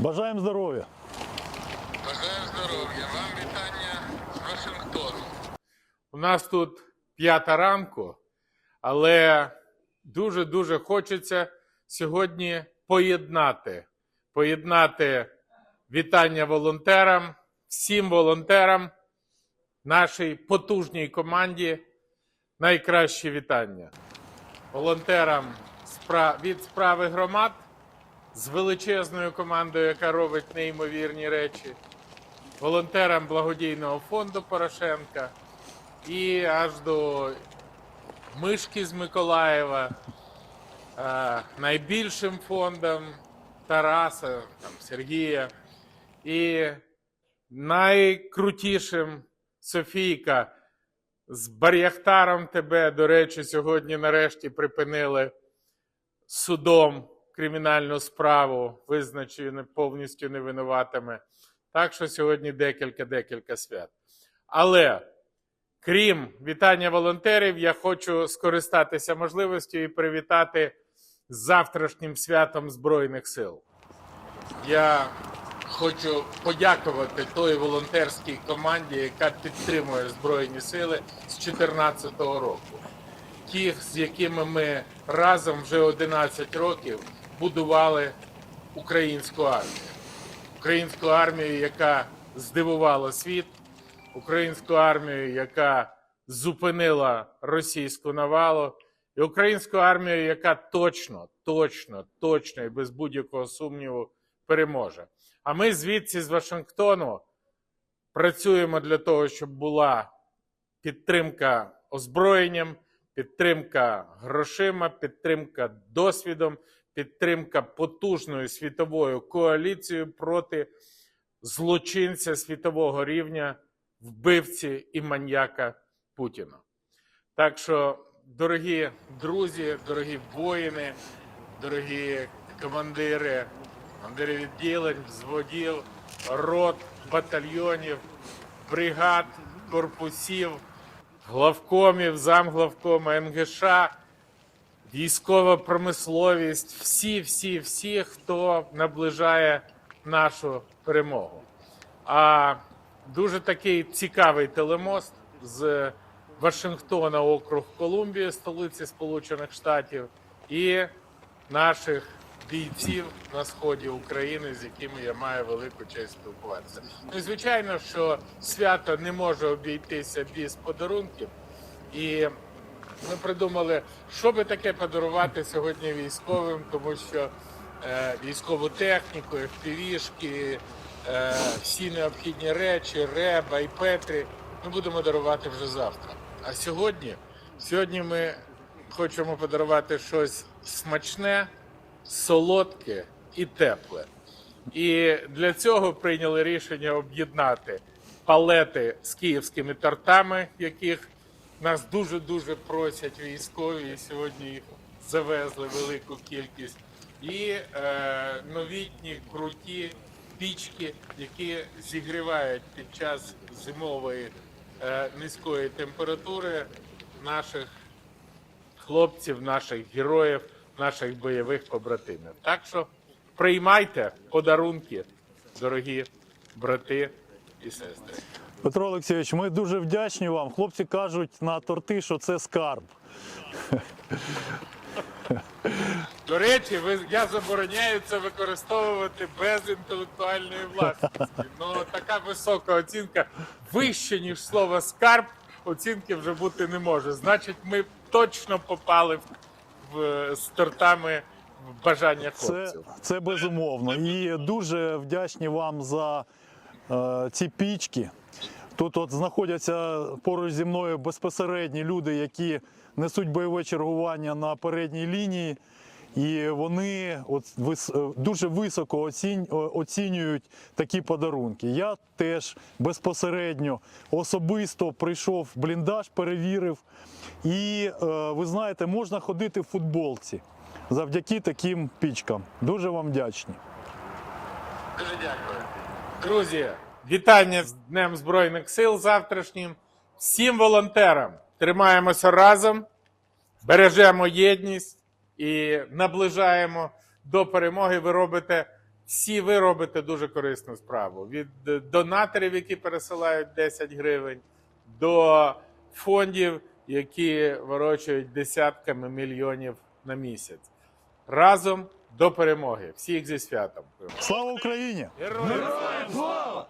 Бажаємо здоров'я. Бажаю здоров'я. Вам вітання з Вашингтону. У нас тут п'ята ранку, але дуже-дуже хочеться сьогодні поєднати, поєднати вітання волонтерам, всім волонтерам, нашій потужній команді. Найкращі вітання. Волонтерам від справи громад з величезною командою, яка робить неймовірні речі, волонтерам благодійного фонду Порошенка і аж до Мишки з Миколаєва, е, найбільшим фондом Тараса, там, Сергія, і найкрутішим Софійка. З Бар'яхтаром тебе, до речі, сьогодні нарешті припинили судом кримінальну справу, визначені повністю невинуватими. Так що сьогодні декілька-декілька свят. Але крім вітання волонтерів, я хочу скористатися можливістю і привітати завтрашнім святом Збройних сил. Я хочу подякувати той волонтерській команді, яка підтримує Збройні сили з 2014 року. Тих, з якими ми разом вже 11 років будували українську армію. Українську армію, яка здивувала світ, українську армію, яка зупинила російську навалу, і українську армію, яка точно, точно, точно і без будь-якого сумніву переможе. А ми звідси з Вашингтону працюємо для того, щоб була підтримка озброєнням, підтримка грошима, підтримка досвідом, підтримка потужною світовою коаліцією проти злочинця світового рівня, вбивці і маньяка Путіна. Так що, дорогі друзі, дорогі воїни, дорогі командири, командири відділень, взводів, рот, батальйонів, бригад, корпусів, главкомів, замглавкома, НГШ, військова промисловість, всі, всі, всі, хто наближає нашу перемогу. А дуже такий цікавий телемост з Вашингтона, округ Колумбія, столиці Сполучених Штатів, і наших бійців на сході України, з якими я маю велику честь спілкуватися. Ну, звичайно, що свято не може обійтися без подарунків. І ми придумали, що би таке подарувати сьогодні військовим, тому що е, військову техніку, FPV-шки, е, всі необхідні речі, реба і петрі ми будемо дарувати вже завтра. А сьогодні, сьогодні ми хочемо подарувати щось смачне, солодке і тепле. І для цього прийняли рішення об'єднати палети з київськими тортами, яких нас дуже-дуже просять військові. І сьогодні їх завезли велику кількість. І е, новітні круті пічки, які зігрівають під час зимової е, низької температури наших хлопців, наших героїв, наших бойових побратимів. Так що приймайте подарунки, дорогі брати і сестри. Петро Олексійович, ми дуже вдячні вам. Хлопці кажуть на торти, що це скарб. До речі, ви, я забороняю це використовувати без інтелектуальної власності. Ну така висока оцінка вище, ніж слово скарб, оцінки вже бути не може. Значить, ми точно попали в, в, з тортами в бажання Це, це безумовно. І дуже вдячні вам за е, ці пічки. Тут от знаходяться поруч зі мною безпосередні люди, які несуть бойове чергування на передній лінії. І вони от е, дуже високо оцінюють такі подарунки. Я теж безпосередньо особисто прийшов в бліндаж, перевірив. І е, ви знаєте, можна ходити в футболці завдяки таким пічкам. Дуже вам вдячні. Дуже дякую. Друзі, вітання з Днем Збройних сил завтрашнім. Всім волонтерам тримаємося разом, бережемо єдність і наближаємо до перемоги. Ви робите Всі ви робите дуже корисну справу. Від донаторів, які пересилають 10 гривень, до фондів, які ворочають десятками мільйонів на місяць. Разом до перемоги. Всіх зі святом. Слава Україні! Героям слава!